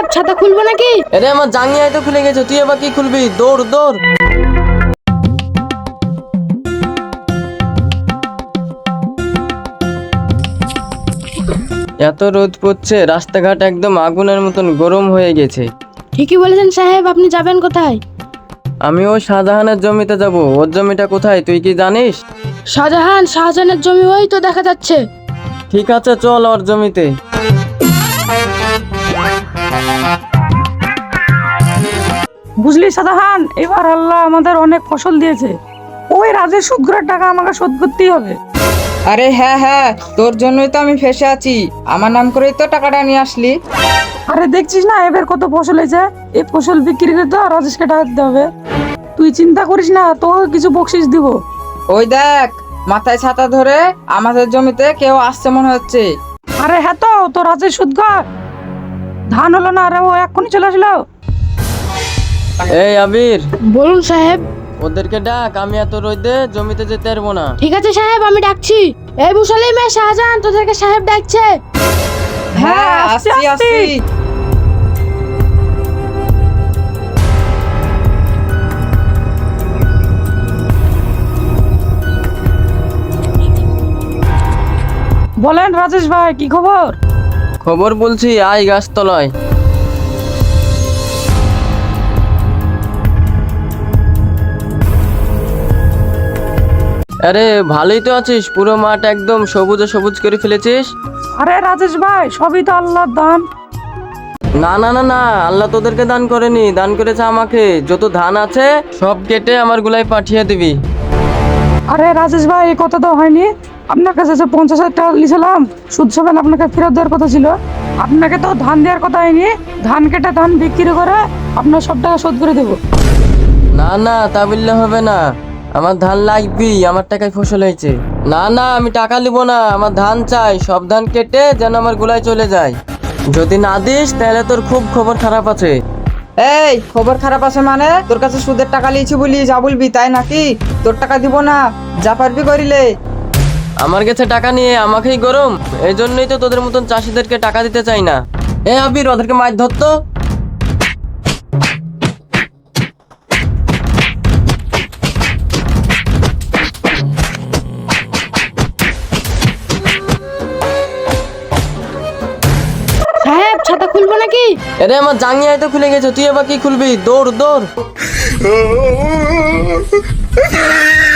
সাহেব ছাতা খুলবো নাকি? আরে আমার জাঙ্গিয়াই তো খুলে গেছে তুই এবার কি খুলবি? দৌড় দৌড়। এত রোদ পড়ছে রাস্তাঘাট একদম আগুনের মতন গরম হয়ে গেছে। ঠিকই বলেছেন সাহেব আপনি যাবেন কোথায়? আমি ওই শাহজাহানের জমিতে যাব ওর জমিটা কোথায় তুই কি জানিস? শাহজাহান শাহজাহানের জমি ওই তো দেখা যাচ্ছে। ঠিক আছে চল ওর জমিতে। বুঝলি সাদাহান? এবার আল্লাহ আমাদের অনেক ফসল দিয়েছে। ওই রাজের সুদগুলোর টাকা আমাকে শোধ করতেই হবে। আরে হ্যাঁ হ্যাঁ তোর জন্যই তো আমি ফেসে আছি। আমার নাম করেই তো টাকাটা নিয়ে আসলি। আরে দেখছিস না এবার কত ফসল হয়েছে? এই ফসল বিক্রি করে তো রাজেশকে টাকা দিতে হবে। তুই চিন্তা করিস না তোকে কিছু বকশিস দিব। ওই দেখ মাথায় ছাতা ধরে আমাদের জমিতে কেউ আসছে মনে হচ্ছে। আরে হ্যাঁ তো তো রাজের সুদ কর। ধান হলো না আরে ও এক্ষুনি চলে আসলো। এই আবির বলুন সাহেব। ওদেরকে ডাক আমি এত রোদে জমিতে যেতে পারব না। ঠিক আছে সাহেব আমি ডাকছি। এই মুসালি মেয়ে শাহজাহান তোদেরকে সাহেব ডাকছে। হ্যাঁ আসছি আসছি। আসছি। বলেন রাজেশ ভাই কি খবর? খবর বলছি আই গাছতলায়। আরে ভালোই তো আছিস পুরো মাঠ একদম সবুজে সবুজ করে ফেলেছিস? আরে রাজেশ ভাই সবই তো আল্লাহর দান। না না না না আল্লাহ তোদেরকে দান করেনি দান করেছে আমাকে। যত ধান আছে সব কেটে আমার গুলাই পাঠিয়ে দিবি। আরে রাজেশ ভাই, এই কথা তো হয়নি। আপনার কাছে যে পঞ্চাশ হাজার টাকা নিয়েছিলাম সুদ সমেত আপনাকে ফেরত দেওয়ার কথা ছিল। আপনাকে তো ধান দেওয়ার কথা হয়নি। ধান কেটে ধান বিক্রি করে আপনার সব টাকা শোধ করে দেবো। না না, তা বললে হবে না। আমার ধান লাগবেই, আমার টাকায় ফসল হয়েছে। না না, আমি টাকা নিব না, আমার ধান চাই, সব ধান কেটে যেন আমার গোলায় চলে যায়। যদি না দিস, তাহলে তোর খুব খবর খারাপ আছে। এই, খবর খারাপ আছে মানে? তোর কাছে সুদের টাকা লিয়েছি বলি, যা বলবি, তাই নাকি? তোর টাকা দিব না, যা পারবি করিলে। আমার কাছে টাকা নিয়ে আমাকেই গরম, এই জন্যই তো তোদের মতন চাষিদেরকে টাকা দিতে চাই না। এ আবির ওদেরকে মাছ ধরতো খুলবো নাকি? আরে আমার জাঙ্গিয়াই তো খুলে গেছে তুই আবার কি খুলবি? দৌড় দৌড়।